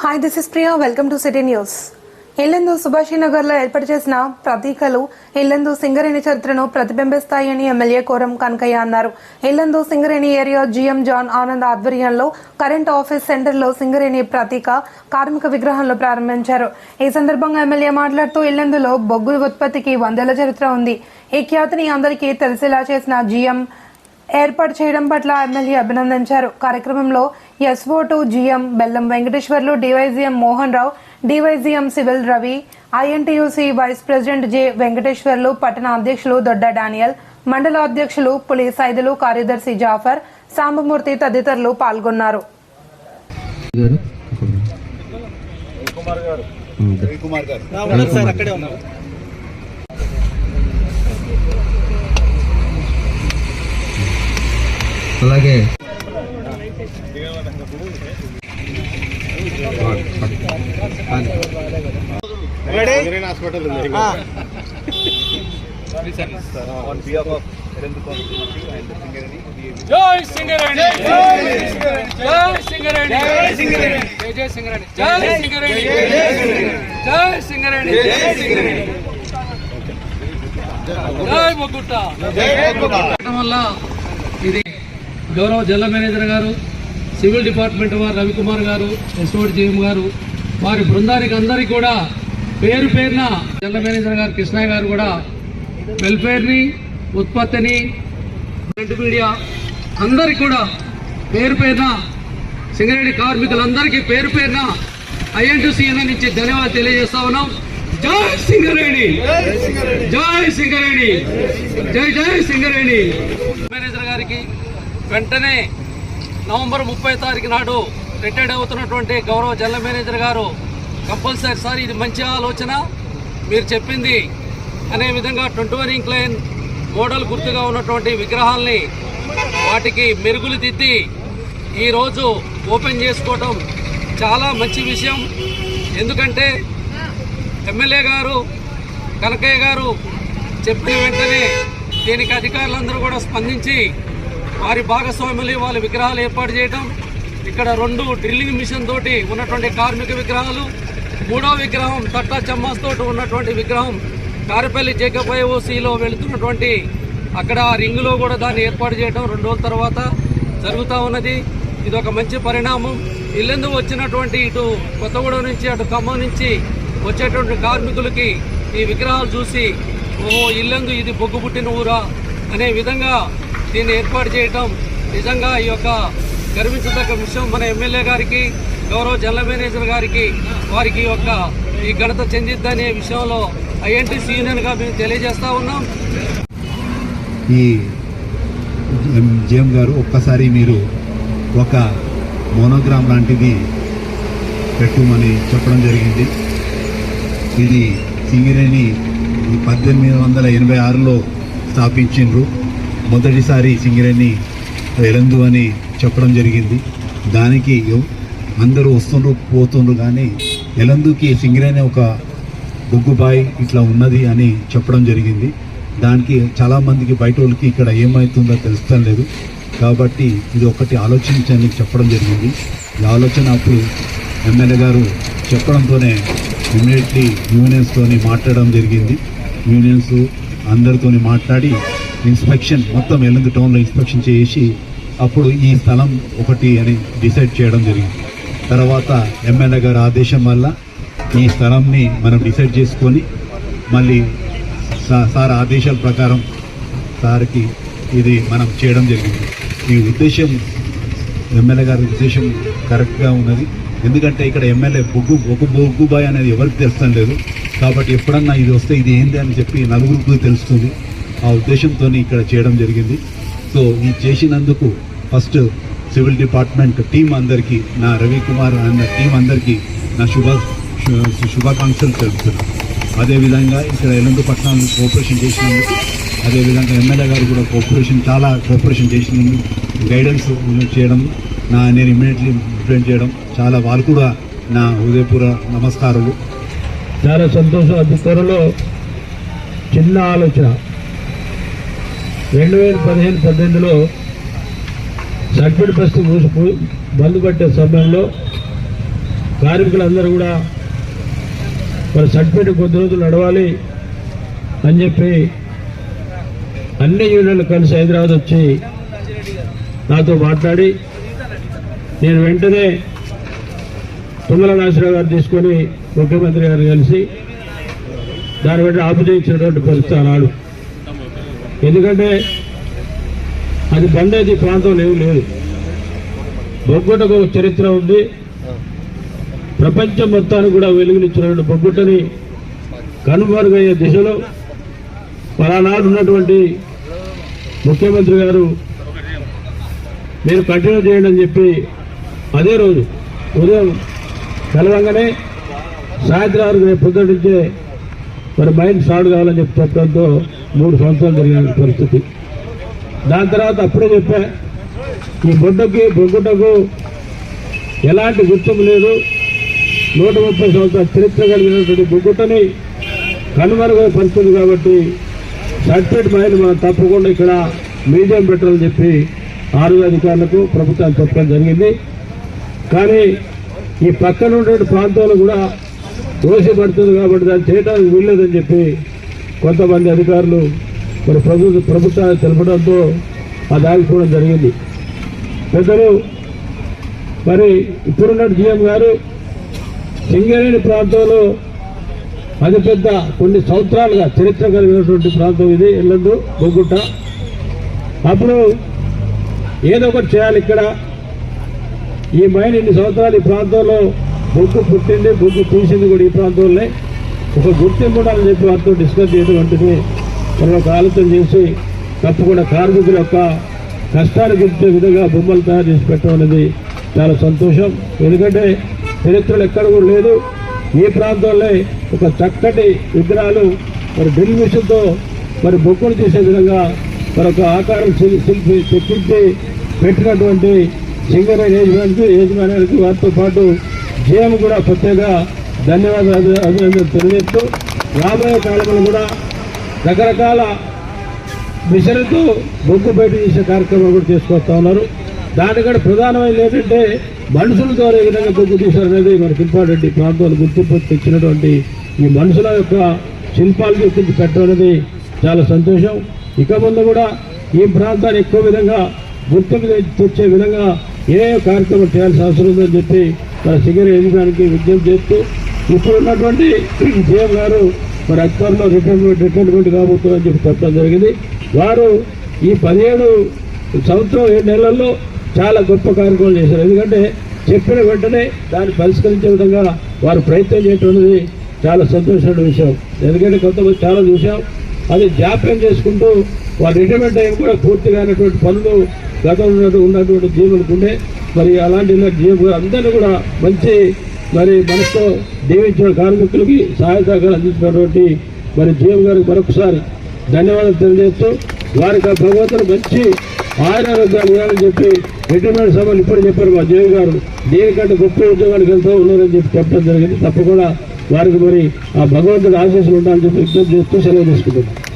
Hi this is Priya welcome to city news Yellandu Subhashi నగర్లో ఏర్పాటు చేసిన ప్రతీకలు ఎల్లెందు సింగరేణి చరిత్రను ప్రతిబింబిస్తాయని ఎమ్మెల్యే కోరం కనకయ్య అన్నారు. ఎల్లెందు సింగరేణి ఏరియా జీఎం జాన్ ఆనంద్ ఆధ్వర్యంలో కరెంట్ ఆఫీస్ సెంటర్లో సింగరేణి ప్రతీక కార్మిక విగ్రహంలో ప్రారంభించారు. ఈ సందర్భంగా ఎమ్మెల్యే మాట్లాడుతూ ఎల్లెందులో బొగ్గు ఉత్పత్తికి వందేళ్ళ చరిత్ర ఉంది. ఈ ఖ్యాతిని అందరికీ తెలిసేలా చేసిన జీఎం ఏర్పాటు చేయడం పట్ల ఎమ్మెల్యే అభినందించారు. కార్యక్రమంలో SO to GM Bellam Venkateswarlu DYGM Mohan Rao DYGM civil Ravi INTUC vice president J Venkateswarlu పట్టణ అధ్యక్షులు దొడ్డ డానియల్ మండల అధ్యక్షులు పులి సైదులు కార్యదర్శి జాఫర్ సాంబమూర్తి తదితరులు పాల్గొన్నారు అలాగే హాస్పిటల్ ఉంది on behalf of Yellandu constituency and Singareni జై సింగరేణి జై సింగరేణి జై సింగరేణి జై జై సింగరేణి జై సింగరేణి జై సింగరేణి జై సింగరేణి జై మొగ్గుట్ట చేయడం వల్ల ఇది గౌరవ జిల్లా మేనేజర్ గారు సివిల్ డిపార్ట్మెంట్ వారు రవికుమార్ గారు ఎస్ఓడి జీఎం గారు వారి బృందానికి అందరికీ కూడా పేరు పేరున జనరల్ మేనేజర్ గారు కృష్ణయ్య గారు కూడా వెల్ఫేర్ని ఉత్పత్తిని ప్రింట్ మీడియా అందరికీ కూడా పేరు పేరున సింగరేణి కార్మికులందరికీ పేరు పేరున ఐఎన్టీసీఎన్ నుంచి ధన్యవాదాలు తెలియజేస్తా ఉన్నాం. జై సింగరేణి! జై సింగరేణి! జై జై సింగరేణి! మేనేజర్ గారికి వెంటనే నవంబర్ ముప్పై తారీఖు నాడు రిటైర్డ్ అవుతున్నటువంటి గౌరవ జనరల్ మేనేజర్ గారు కంపల్సరీ సార్ ఇది మంచి ఆలోచన. మీరు చెప్పింది అనే విధంగా ట్వంటీ వన్ మోడల్ గుర్తుగా ఉన్నటువంటి విగ్రహాల్ని వాటికి మెరుగులు దిద్ది ఈరోజు ఓపెన్ చేసుకోవటం చాలా మంచి విషయం. ఎందుకంటే ఎమ్మెల్యే గారు కనకయ్య గారు చెప్పిన వెంటనే దీనికి అధికారులందరూ కూడా స్పందించి వారి భాగస్వాములు వాళ్ళ విగ్రహాలు ఏర్పాటు చేయటం ఇక్కడ రెండు డ్రిల్లింగ్ మిషన్ తోటి ఉన్నటువంటి కార్మిక విగ్రహాలు మూడో విగ్రహం తట్టా చమ్మాస్ తోటి ఉన్నటువంటి విగ్రహం కారపల్లి జేకబ్ ఓసీలో వెళుతున్నటువంటి అక్కడ రింగులో కూడా దాన్ని ఏర్పాటు చేయడం రెండు రోజుల తర్వాత జరుగుతూ ఉన్నది. ఇది ఒక మంచి పరిణామం. ఇల్లెందు వచ్చినటువంటి ఇటు కొత్తగూడెం నుంచి అటు ఖమ్మం నుంచి వచ్చేటువంటి కార్మికులకి ఈ విగ్రహాలు చూసి ఓహో ఇల్లెందు ఇది బొగ్గు పుట్టిన ఊరా అనే విధంగా దీన్ని ఏర్పాటు చేయటం నిజంగా ఈ యొక్క గర్వించదగ్గ విషయం. మన ఎమ్మెల్యే గారికి గౌరవ జనరల్ మేనేజర్ గారికి వారికి ఈ యొక్క ఈ ఘనత చెందిద్దనే విషయంలో ఐఎన్టీసీ యూనియన్గా మేము తెలియజేస్తూ ఉన్నాం. ఈ జేఎం గారు ఒక్కసారి మీరు ఒక మోనోగ్రామ్ లాంటిది పెట్టుమని చెప్పడం జరిగింది. ఇది సింగిరేణి పద్దెనిమిది వందల ఎనభై ఆరులో స్థాపించిండ్రు. మొదటిసారి సింగరేణి ఎలందు అని చెప్పడం జరిగింది. దానికి అందరూ వస్తుండ్రు పోతుండ్రు కానీ ఎలందుకి సింగరేణి ఒక బొగ్గుబాయి ఇట్లా ఉన్నది అని చెప్పడం జరిగింది. దానికి చాలామందికి బయట వాళ్ళకి ఇక్కడ ఏమవుతుందో తెలుస్తాం లేదు కాబట్టి ఇది ఒకటి ఆలోచించని చెప్పడం జరిగింది. ఈ ఆలోచన అప్పుడు ఎమ్మెల్యే గారు చెప్పడంతోనే ఇమ్మీడియట్లీ యూనియన్స్తోని మాట్లాడడం జరిగింది. యూనియన్స్ అందరితోని మాట్లాడి ఇన్స్పెక్షన్ మొత్తం ఎల్లుంది టౌన్లో ఇన్స్పెక్షన్ చేసి అప్పుడు ఈ స్థలం ఒకటి అని డిసైడ్ చేయడం జరిగింది. తర్వాత ఎమ్మెల్యే గారి ఆదేశం వల్ల ఈ స్థలంని మనం డిసైడ్ చేసుకొని మళ్ళీ సా- సార్ ఆదేశాల ప్రకారం సార్కి ఇది మనం చేయడం జరిగింది. ఈ ఉద్దేశం ఎమ్మెల్యే గారి ఉద్దేశం కరెక్ట్గా ఉన్నది. ఎందుకంటే ఇక్కడ ఎమ్మెల్యే బొగ్గు ఒక బొగ్గుబాయ్ అనేది ఎవరికి తెలుస్తలేదు కాబట్టి ఎప్పుడన్నా ఇది వస్తే ఇది ఏంది అని చెప్పి నలుగురికి తెలుస్తుంది. ఆ ఉద్దేశంతో ఇక్కడ చేయడం జరిగింది. సో ఈ చేసినందుకు ఫస్ట్ సివిల్ డిపార్ట్మెంట్ టీం అందరికీ నా రవికుమార్ అన్న టీం అందరికీ నా శుభ శుభాకాంక్షలు తెలుపుతున్నాను అదేవిధంగా ఇక్కడ ఎల్లుండి పట్టణాలు కోఆపరేషన్ చేసినందుకు అదేవిధంగా ఎమ్మెల్యే గారు కూడా కోఆపరేషన్ చాలా కోఆపరేషన్ చేసినందుకు గైడెన్స్ చేయడం నా నేను ఇమ్మీడియట్లీ ఇంప్లిమెంట్ చేయడం చాలా వాళ్ళు కూడా నా హృదయపూర్వ నమస్కారాలు. చాలా సంతోషం. అతి త్వరలో చిన్న ఆలోచన. రెండు వేల పదిహేను పద్దెనిమిదిలో సర్పిడ్ బస్సు మూసి బంద్ పట్టే సమయంలో కార్మికులందరూ కూడా మరి సర్టిఫికేట్ కొద్ది రోజులు నడవాలి అని చెప్పి అన్ని యూనియన్లు కలిసి హైదరాబాద్ వచ్చి నాతో మాట్లాడి నేను వెంటనే తుమ్మల నాగేశ్వరరావు గారు తీసుకొని ముఖ్యమంత్రి గారు కలిసి దాన్ని బట్టి ఆపుచేయించినటువంటి పరిస్థితి ఆనాడు. ఎందుకంటే అది బండేది ప్రాంతం ఏమి లేదు. బొగ్గుటకు ఒక చరిత్ర ఉంది. ప్రపంచం మొత్తానికి కూడా వెలుగునిచ్చినటువంటి బొగ్గుటని కనుమరుగయ్యే దిశలో పలానాడు ఉన్నటువంటి ముఖ్యమంత్రి గారు మీరు కంటిన్యూ చేయండి అని చెప్పి అదే రోజు ఉదయం కలవంగానే సాయంత్రం వరకు రేపు పొద్దున్నే మరి మైండ్ స్టార్ట్ కావాలని చెప్పి చెప్పడంతో మూడు సంవత్సరాలు జరిగిన పరిస్థితి. దాని తర్వాత అప్పుడే చెప్పా ఈ బొడ్డకి బొగ్గుటకు ఎలాంటి గుర్తింపు లేదు. నూట ముప్పై సంవత్సరాల చరిత్ర కలిగినటువంటి బొగ్గుటని కనుమరుగే పరిస్థితి కాబట్టి సర్టిఫికేట్ మైలు మనం తప్పకుండా ఇక్కడ మ్యూజియం పెట్టాలని చెప్పి ఆరోగ్య అధికారులకు ప్రభుత్వాలు చెప్పడం జరిగింది. కానీ ఈ పక్కన ఉండే ప్రాంతాలు కూడా దోషపడుతుంది కాబట్టి దాన్ని చేయడానికి వీల్లేదని చెప్పి కొంతమంది అధికారులు మరి ప్రభుత్వ ప్రభుత్వాలు తెలపడంతో అది ఆగిపోవడం జరిగింది. పెద్దలు మరి ఇప్పుడున్న జీఎం గారు సింగరేణి ప్రాంతంలో అతిపెద్ద కొన్ని సంవత్సరాలుగా చరిత్ర కలిగినటువంటి ప్రాంతం ఇది ఎల్లందు బొగ్గుట్ట. అప్పుడు ఏదో ఒకటి చేయాలి ఇక్కడ. ఈ మైన్ ఇన్ని సంవత్సరాలు ఈ ప్రాంతంలో బొగ్గు పుట్టింది బొగ్గు తీసింది కూడా ఈ ప్రాంతంలోనే. ఒక గుర్తింపు అని చెప్పి వారితో డిస్కస్ చేయడం వంటిది మనం ఒక ఆలోచన చేసి తప్పకుండా కార్మికుల యొక్క కష్టాలు గుర్తించే విధంగా బొమ్మలు తయారు చేసి పెట్టడం అనేది చాలా సంతోషం. ఎందుకంటే చరిత్రలు ఎక్కడ కూడా లేదు. ఈ ప్రాంతంలో ఒక చక్కటి విగ్రహాలు మరి డ్రిల్ మిషన్తో మరి బొక్కులు చేసే విధంగా మరి ఒక ఆకారం శిల్పి చెక్కించి పెట్టినటువంటి సింగర్ యజమానికి యజమానికి వారితో పాటు జేఎం కూడా ప్రత్యేక ధన్యవాదాలు. అభినందనలు తెలియజేస్తూ రాబోయే కాలంలో కూడా రకరకాల మిషన్తో బొగ్గు బయట చేసే కార్యక్రమాలు కూడా తీసుకొస్తా ఉన్నారు. దానికంటే ప్రధానమైనది ఏంటంటే మనుషుల ద్వారా ఏ విధంగా బొగ్గు తీశారనేది మనకి ఇంపార్టెంట్ ఈ ప్రాంతాలు గుర్తింపు తెచ్చినటువంటి ఈ మనుషుల యొక్క శిల్పాలు గుర్తించి పెట్టడం అనేది చాలా సంతోషం. ఇక ముందు కూడా ఈ ప్రాంతాన్ని ఎక్కువ విధంగా గుర్తింపు తెచ్చే విధంగా ఏ ఏ కార్యక్రమం చేయాల్సిన అవసరం ఉందని చెప్పి మన సిగర్ యజమానికి విజ్ఞప్తి చేస్తూ ఇప్పుడు ఉన్నటువంటి సీఎం గారు మరి అధికారంలో రిటైర్మెంట్ రిటైర్మెంట్ కాబోతుందని చెప్పి చెప్పడం జరిగింది. వారు ఈ పదిహేడు సంవత్సరం ఏడు నెలల్లో చాలా గొప్ప కార్యక్రమాలు చేశారు. ఎందుకంటే చెప్పిన వెంటనే దాన్ని పరిష్కరించే విధంగా వారు ప్రయత్నం చేయటం చాలా సంతోషమైన విషయం. ఎందుకంటే కొంతమంది చాలా చూసాం అది జాప్యం చేసుకుంటూ వారు రిటైర్మెంట్ అయ్యి కూడా పూర్తిగా అయినటువంటి పనులు గతంలో ఉన్నటువంటి జీవులకు ఉండే. మరి అలాంటి జీవులు అందరినీ కూడా మంచి మరి మనతో దీవించిన కార్మికులకి సహాయ సహకారం అందించినటువంటి మరి జీఎం గారికి మరొకసారి ధన్యవాదాలు తెలియజేస్తూ వారికి ఆ భగవంతుడు మంచి ఆయురారోగ్యాలు ఇవ్వాలని చెప్పి రిటైర్మెంట్ సభలు ఇప్పుడు చెప్పారు మా జీవి గారు. దీనికంటే గొప్ప ఉద్యోగానికి వెళ్తూ ఉన్నారని చెప్పి చెప్పడం జరిగింది. తప్పకుండా వారికి మరి ఆ భగవంతుడు ఆశీస్సులు ఉండాలని చెప్పి విజ్ఞప్తి చేస్తూ సెలవు తీసుకుంటున్నాను